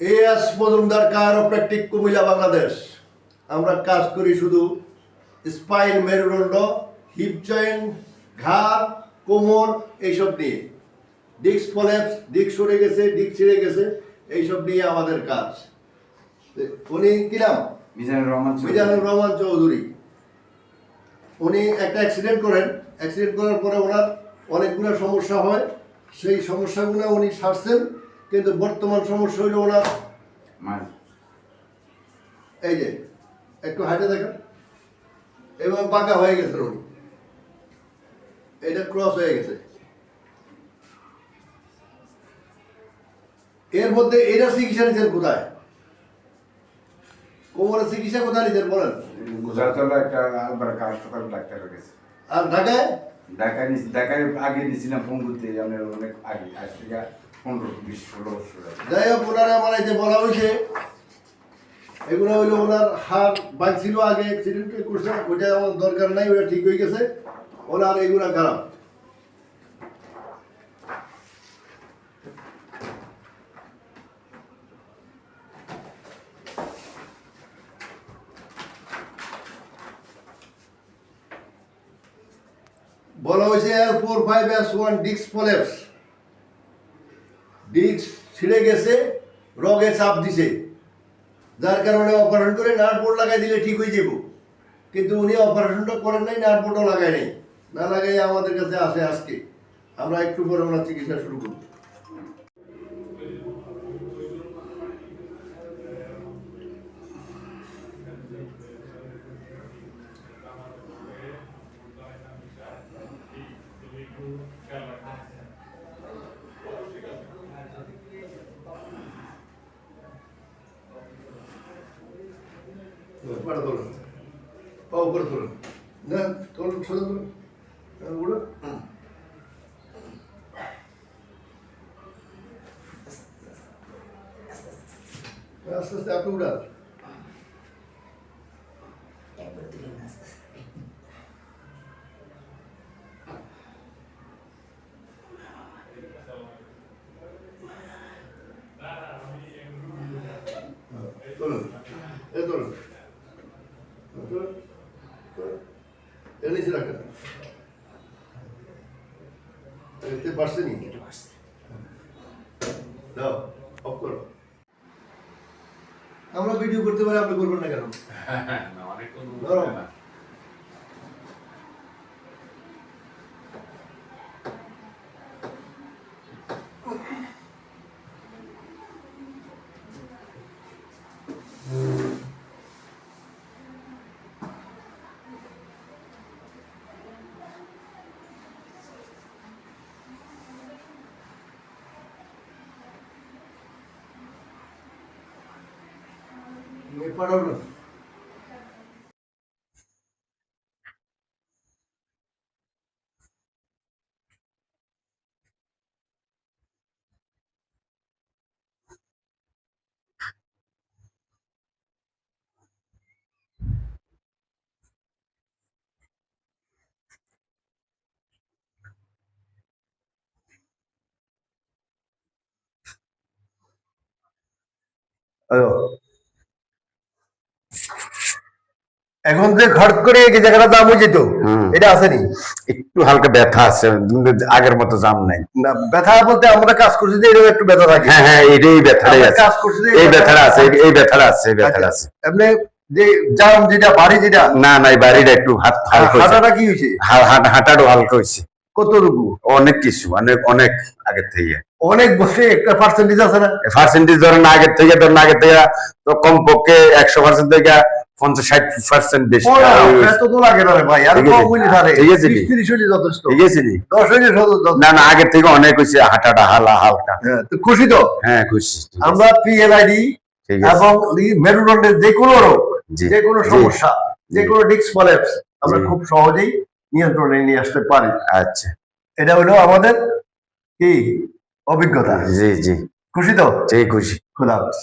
AS Majumdar chiropractic Comilla Bangladesh. আমরা কাজ করি শুধু স্পাইন মেরুদণ্ড হিপ জয়েন্ট ঘাড় কোমর এইসব নিয়ে। ডিস্ক ফলেপস ডিস্ক সরে গেছে ডিস্ক ছিঁড়ে গেছে এইসব নিয়ে আমাদের কাজ। উনি কি নাম? মিজানুর রহমান। মিজানুর রহমান চৌধুরী। উনি একটা অ্যাক্সিডেন্ট করেন। অ্যাক্সিডেন্ট করার পরে ওনার অনেকগুলো সমস্যা হয়। সেই সমস্যাগুলো উনি সারছেন। কিন্তু বর্তমান সমস্যা হইল ওনার এই যে একটু হাইটে দেখেন। এবং বাঁকা হয়ে গেছে উনি এটা ক্রস হয়ে গেছে। এর মধ্যে এটা চিকিৎসা নিচ্ছেন কোথায়? কোমরের চিকিৎসা কোথায় নিচ্ছেন বলেন? গুজরাতলা একটা আলবারকা হাসপাতাল ডাক্তার গেছে আর ঢাকায়? ঢাকায় ঢাকায় আগে নিয়েছিলাম ফোন করতে আমরা অনেক আগে আজ থেকে পনেরো, বিশ যাই হোক, ওনারা আমার এই যে বলা হয়েছে, এগুলো হইল ওনার হাত বাঁধছিল আগে অ্যাক্সিডেন্ট করছে ওইটা আমার দরকার নাই ওটা ঠিক হয়ে গেছে। ওনার এগুলা খারাপ। বলা হয়েছে এর ফোর ফাইভ এস ওয়ান ডিক্স ফলেপস ডিস্ক ছিঁড়ে গেছে, রগে চাপ দিছে। যার কারণে অপারেশন করে নাট বোর্ড লাগাই দিলে ঠিক হয়ে যাব কিন্তু উনি অপারেশনটা করেন নাই নাট বোর্ডও লাগায় নাই। না লাগাই আমাদের কাছে আসে আজকে। আমরা একটু পরে ওনার চিকিৎসা শুরু করব। পাটা তোলেন পা উপরে তোলেন না তোলেন সোজা তোলেন হ্যাঁ, উড়ো আস্তে আস্তে আপনি উড়ান তোলেন রাখেন। এতে নি? দাও অফ করো। আমরা ভিডিও করতে পারি আপনি করবেন না কেন? ধরো। এই পাঠাও না আয়ো। এখন যে ঘট করে এই জায়গাটা দাম হয়ে যেত এটা আসেনি। একটু হালকা ব্যথা আছে কিন্তু আগের মতো জাম নাই। না ব্যথা বলতে আমরা কাজ করছি যে এরকম একটু ব্যথা থাকে। হ্যাঁ হ্যাঁ এটাই ব্যথাটাই আছে। কাজ করছি এই ব্যথাটা আছে এই- ব্যথাটা আছে এই ব্যথাটা আছে। এমনি যে জাম যেটা বাড়ি যেটা না না বাড়িটা একটু হাত হালকা হাঁটাটা কি হয়েছে? হাঁটাটাও হালকা হয়েছে। কতটুকু অনেক কিছু অনেক অনেক আগের থেকে। অনেক বসে একটা পার্সেন্টেজ আছে না? পার্সেন্টেজ ধরেন আগের থেকে ধরেন আগের থেকে তো কমপক্ষে একশো পার্সেন্ট থেকে পঞ্চাশ ষাট পার্সেন্ট বেশি। ঠিক আছে। নি। নি? আগের থেকে অনেক হয়েছে হাঁটাটা হালা হালকা। হ্যাঁ, খুশি তো? হ্যাঁ খুশি আমরা পিএলআইডি এবং মেরুদণ্ডের যে কোনো রোগ যে কোনো সমস্যা যে। কোনো ডিস্ক ফলেপস আমরা খুব সহজেই নিয়ন্ত্রণে নিয়ে আসতে পারি। আচ্ছা। এটা হলো আমাদের কি? অভিজ্ঞতা। জি জি। খুশি তো? জি খুশি। খোদা হাফেজ।